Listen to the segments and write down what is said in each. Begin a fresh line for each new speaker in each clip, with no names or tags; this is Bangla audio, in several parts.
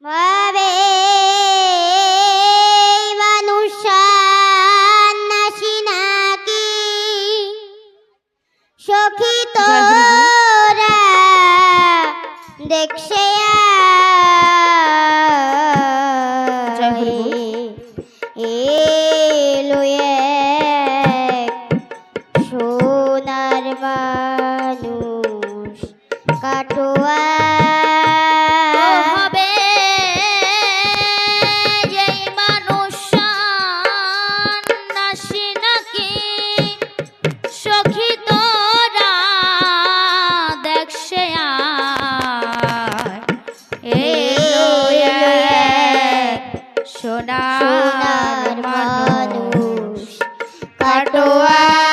What? doa.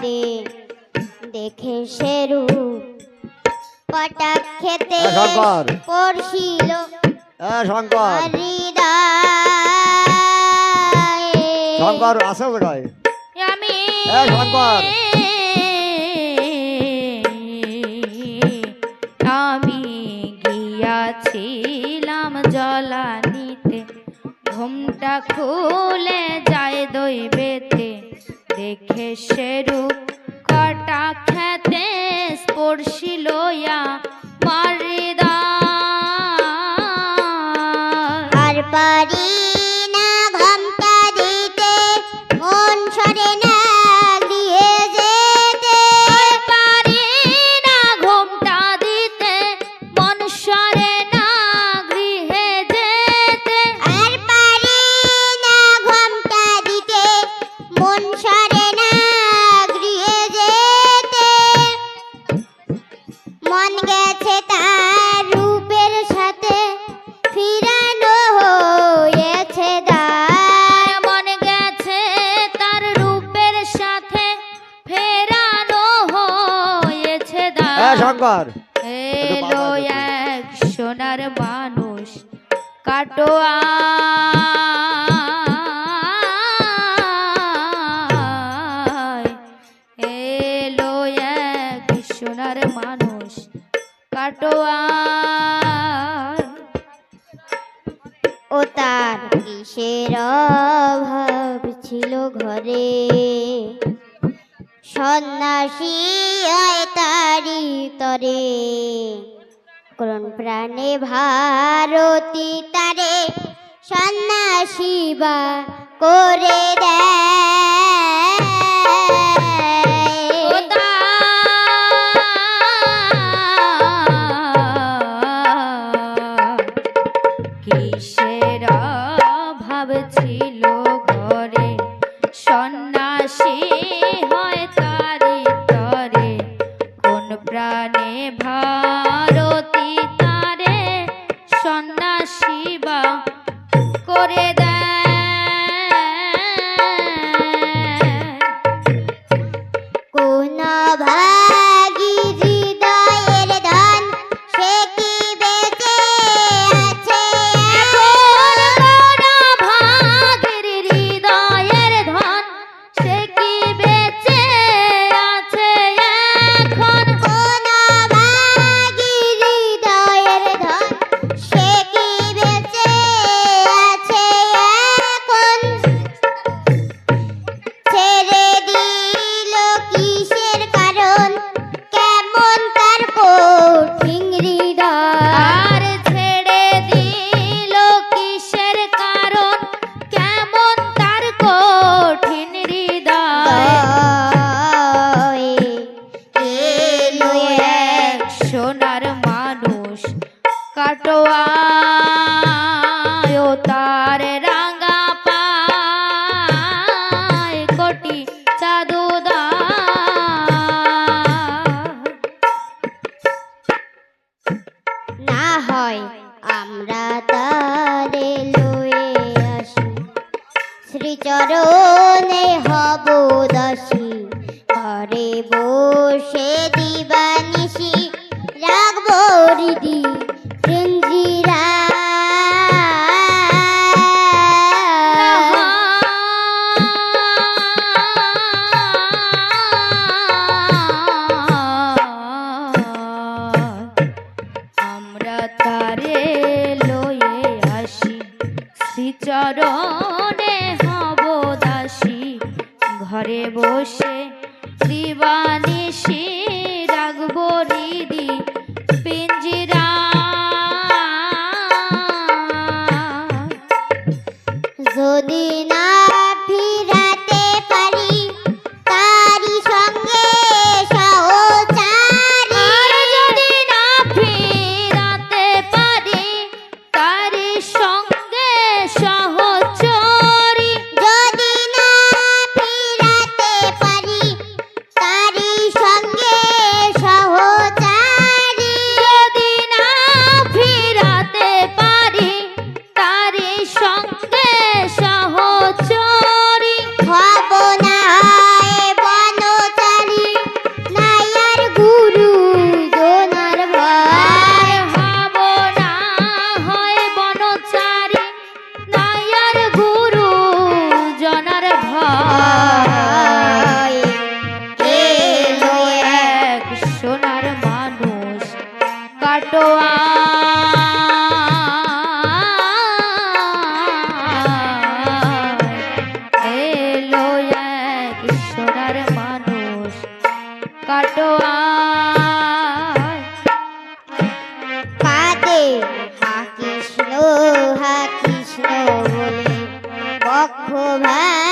হাতে দেখে সেরু
কটা খেতে
পড়ছিল।
শঙ্কর। শঙ্কর
আমি
গিয়াছিলাম
আমি গিয়াছিলাম জলানিতে। ঘুমটা খুলে যায় দৈবেতে দেখে সেরূপ কটা খেতে স্পর্শিল মারিদা।
আর পারি গেছে
তা
ও তার কিসের অভাব ছিল ঘরে? সন্ন্যাসী আয় তারি তরে। কোন প্রাণে ভারতী তারে সন্ন্যাসী বা করে
শিবা করে দেয়। শ্রীচরণে হব দশী ঘরে বসে দিবানিশি রাখব হৃদি রঞ্জিরা আমরা বসে কাটোয়া
কাটে হা কৃষ্ণ হা কৃষ্ণ বলে বক্ষ ভাই।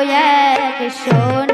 yeah, show.